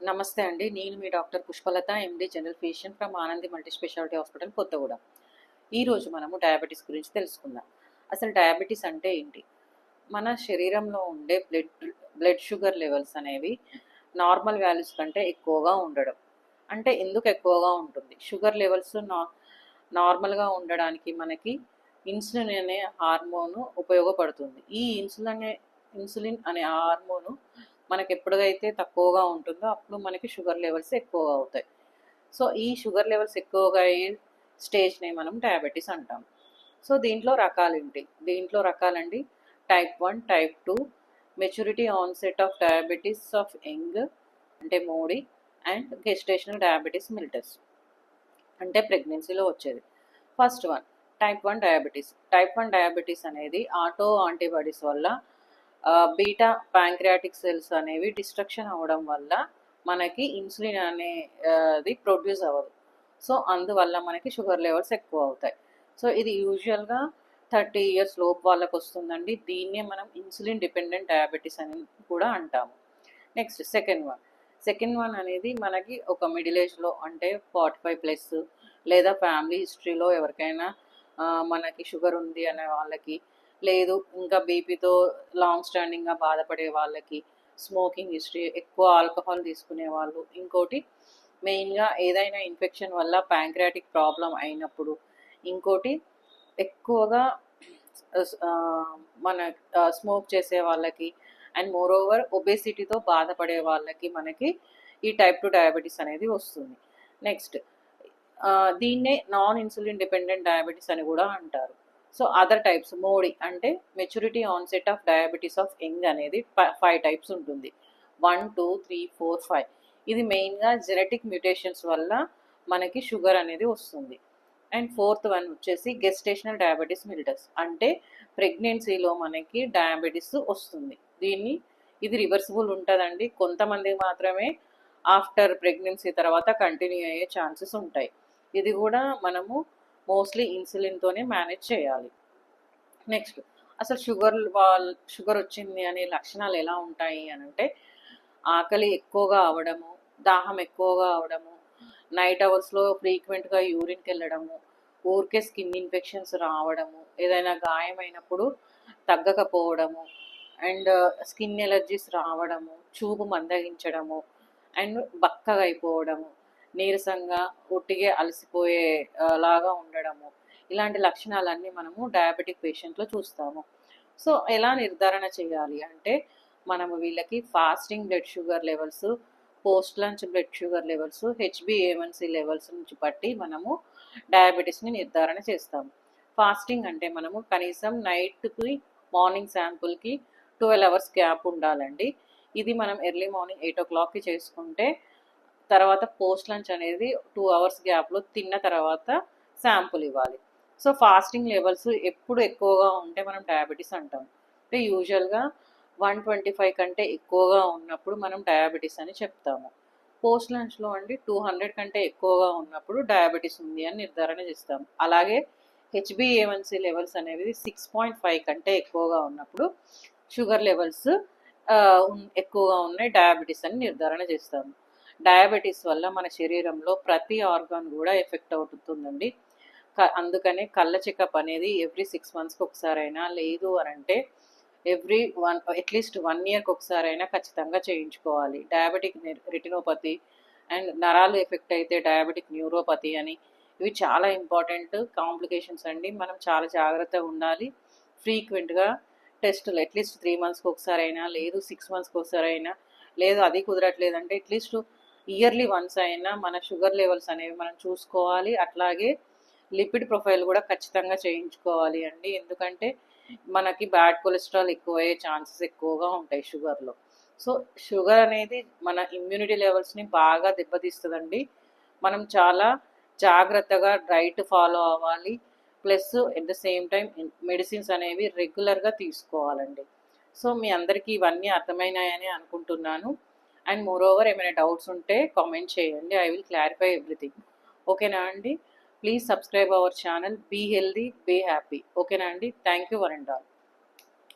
నమస్తే అండి. నేను మీ doctor Pushpalatha MD general physician from Anandi multi speciality hospital Kothagudem. ఈరోజు మనము డయాబెటీస్ గురించి తెలుసుకుందాం. అసలు డయాబెటీస్ అంటే ఏంటి? మన శరీరంలో ఉండే బ్లడ్ బ్లడ్ షుగర్ లెవెల్స్ అనేవి నార్మల్ వాల్యూస్ కంటే ఎక్కువగా ఉండడం. అంటే ఎందుకు ఎక్కువగా ఉంటుంది? షుగర్ లెవెల్స్ నా నార్మల్గా ఉండడానికి మనకి ఇన్సులిన్ అనే హార్మోను ఉపయోగపడుతుంది. ఈ ఇన్సులిన్ అనే ఇన్సులిన్ అనే హార్మోను మనకి ఎప్పుడైతే తక్కువగా ఉంటుందో అప్పుడు మనకి షుగర్ లెవెల్స్ ఎక్కువగా అవుతాయి. సో ఈ షుగర్ లెవెల్స్ ఎక్కువగా అయ్యే స్టేజ్ని మనం డయాబెటీస్ అంటాం. సో దీంట్లో రకాలు ఏంటి దీంట్లో రకాలండి. Type one type two maturity onset of diabetes of young అంటే MODY and gestational diabetes mellitus అంటే ప్రెగ్నెన్సీలో వచ్చేది. First one type one diabetes. Type one diabetes అనేది ఆటో యాంటీబాడీస్ వల్ల బీటా ప్యాంక్రియాటిక్ సెల్స్ అనేవి డిస్ట్రక్షన్ అవ్వడం వల్ల మనకి ఇన్సులిన్ అనేది ప్రొడ్యూస్ అవ్వదు. సో అందువల్ల మనకి షుగర్ లెవెల్స్ ఎక్కువ అవుతాయి. సో ఇది యూజువల్గా థర్టీ ఇయర్స్ లోపు వాళ్ళకి వస్తుందండి. దీన్నే మనం ఇన్సులిన్ డిపెండెంట్ డయాబెటీస్ అని కూడా అంటాము. Next second one. Second one అనేది మనకి ఒక మిడిల్ ఏజ్లో అంటే ఫార్టీ ఫైవ్ ప్లస్ లేదా ఫ్యామిలీ హిస్టరీలో ఎవరికైనా మనకి షుగర్ ఉంది అనే వాళ్ళకి లేదు. ఇంకా బీపీతో లాంగ్ స్టాండింగ్గా బాధపడే వాళ్ళకి స్మోకింగ్ హిస్టరీ ఎక్కువ ఆల్కహాల్ తీసుకునే వాళ్ళు. ఇంకోటి మెయిన్గా ఏదైనా ఇన్ఫెక్షన్ వల్ల ప్యాంక్రియాటిక్ ప్రాబ్లం అయినప్పుడు. ఇంకోటి ఎక్కువగా మన స్మోక్ చేసే వాళ్ళకి అండ్ మోర్ ఓవర్ ఒబేసిటీతో బాధపడే వాళ్ళకి మనకి ఈ టైప్ టు డయాబెటీస్ అనేది వస్తుంది. నెక్స్ట్ దీన్నే నాన్ ఇన్సులిన్ డిపెండెంట్ డయాబెటీస్ అని కూడా అంటారు. సో అదర్ టైప్స్ మోడీ అంటే maturity onset of diabetes of young అనేది ఫైవ్ టైప్స్ ఉంటుంది. One two three four five. ఇది మెయిన్గా జెనెటిక్ మ్యూటేషన్స్ వల్ల మనకి షుగర్ అనేది వస్తుంది. అండ్ ఫోర్త్ వన్ వచ్చేసి గెస్టేషనల్ డయాబెటీస్ మిల్టస్ అంటే ప్రెగ్నెన్సీలో మనకి డయాబెటీస్ వస్తుంది. దీన్ని ఇది రివర్సిబుల్ ఉంటుందండి. కొంతమంది మాత్రమే ఆఫ్టర్ ప్రెగ్నెన్సీ తర్వాత కంటిన్యూ అయ్యే ఛాన్సెస్ ఉంటాయి. ఇది కూడా మనము మోస్ట్లీ ఇన్సులిన్తోనే మేనేజ్ చేయాలి. నెక్స్ట్ అసలు షుగర్ వాల్ షుగర్ వచ్చింది అనే లక్షణాలు ఎలా ఉంటాయి అని అంటే ఆకలి ఎక్కువగా అవడము దాహం ఎక్కువగా అవడము నైట్ అవర్స్లో ఫ్రీక్వెంట్గా యూరిన్కి వెళ్ళడము ఊరికే స్కిన్ ఇన్ఫెక్షన్స్ రావడము ఏదైనా గాయమైనప్పుడు తగ్గకపోవడము అండ్ స్కిన్ ఎలర్జీస్ రావడము చూపు మందగించడము అండ్ బక్కగా అయిపోవడము. నీరసంగా ఒట్టిగే అలసిపోయే లాగా ఉండడము. ఇలాంటి లక్షణాలన్నీ మనము డయాబెటిక్ పేషెంట్లో చూస్తాము. సో ఎలా నిర్ధారణ చేయాలి అంటే మనము వీళ్ళకి fasting blood sugar levels post lunch blood sugar levels H B A one C levels నుంచి బట్టి మనము డయాబెటీస్ని నిర్ధారణ చేస్తాము. ఫాస్టింగ్ అంటే మనము కనీసం నైట్కి మార్నింగ్ శాంపుల్కి ట్వెల్వ్ అవర్స్ గ్యాప్ ఉండాలండి. ఇది మనం ఎర్లీ మార్నింగ్ ఎయిట్ ఓ క్లాక్కి చేసుకుంటే తర్వాత పోస్ట్ లంచ్ అనేది టూ అవర్స్ గ్యాప్లో తిన్న తర్వాత శాంపుల్ ఇవ్వాలి. సో ఫాస్టింగ్ లెవెల్స్ ఎప్పుడు ఎక్కువగా ఉంటే మనం డయాబెటీస్ అంటాం. అంటే యూజువల్గా వన్ ట్వంటీ ఫైవ్ కంటే ఎక్కువగా ఉన్నప్పుడు మనం డయాబెటీస్ అని చెప్తాము. పోస్ట్ లంచ్లో అండి టూ హండ్రెడ్ కంటే ఎక్కువగా ఉన్నప్పుడు డయాబెటీస్ ఉంది అని నిర్ధారణ చేస్తాము. అలాగే H B A one C levels అనేవి సిక్స్ పాయింట్ ఫైవ్ కంటే ఎక్కువగా ఉన్నప్పుడు షుగర్ లెవెల్స్ ఎక్కువగా ఉన్నాయి డయాబెటీస్ అని నిర్ధారణ చేస్తాము. డయాబెటీస్ వల్ల మన శరీరంలో ప్రతి ఆర్గాన్ కూడా ఎఫెక్ట్ అవుతుందండి. అందుకనే కళ్ళ చెకప్ అనేది ఎవ్రీ సిక్స్ మంత్స్కి ఒకసారైనా లేదు అని అంటే ఎవ్రీ వన్ అట్లీస్ట్ వన్ ఇయర్కి ఒకసారైనా ఖచ్చితంగా చేయించుకోవాలి. డయాబెటిక్ రెటినోపతి అండ్ నరాలు ఎఫెక్ట్ అయితే డయాబెటిక్ న్యూరోపతి అని ఇవి చాలా ఇంపార్టెంట్ కాంప్లికేషన్స్ అండి. మనం చాలా జాగ్రత్తగా ఉండాలి. ఫ్రీక్వెంట్గా టెస్టులు అట్లీస్ట్ త్రీ మంత్స్కి ఒకసారైనా లేదు సిక్స్ మంత్స్కి ఒకసారైనా లేదు అది కుదరట్లేదంటే అట్లీస్ట్ ఇయర్లీ వన్స్ అయినా మన షుగర్ లెవెల్స్ అనేవి మనం చూసుకోవాలి. అట్లాగే లిపిడ్ ప్రొఫైల్ కూడా ఖచ్చితంగా చేయించుకోవాలి అండి. ఎందుకంటే మనకి బ్యాడ్ కొలెస్ట్రాల్ ఎక్కువయ్యే ఛాన్సెస్ ఎక్కువగా ఉంటాయి షుగర్లో. సో షుగర్ అనేది మన ఇమ్యూనిటీ లెవెల్స్ని బాగా దెబ్బతీస్తుందండి. మనం చాలా జాగ్రత్తగా డైట్ ఫాలో అవ్వాలి. Plus at the same time medicines అనేవి రెగ్యులర్గా తీసుకోవాలండి. సో మీ అందరికీ ఇవన్నీ అర్థమైనాయని అనుకుంటున్నాను. అండ్ మోర్ ఓవర్ ఏమైనా డౌట్స్ ఉంటే కామెంట్ చేయండి. ఐ విల్ క్లారిఫై ఎవ్రీథింగ్ ఓకేనా అండి? Please subscribe our channel be healthy be happy ఓకేనా అండి? Thank you one and all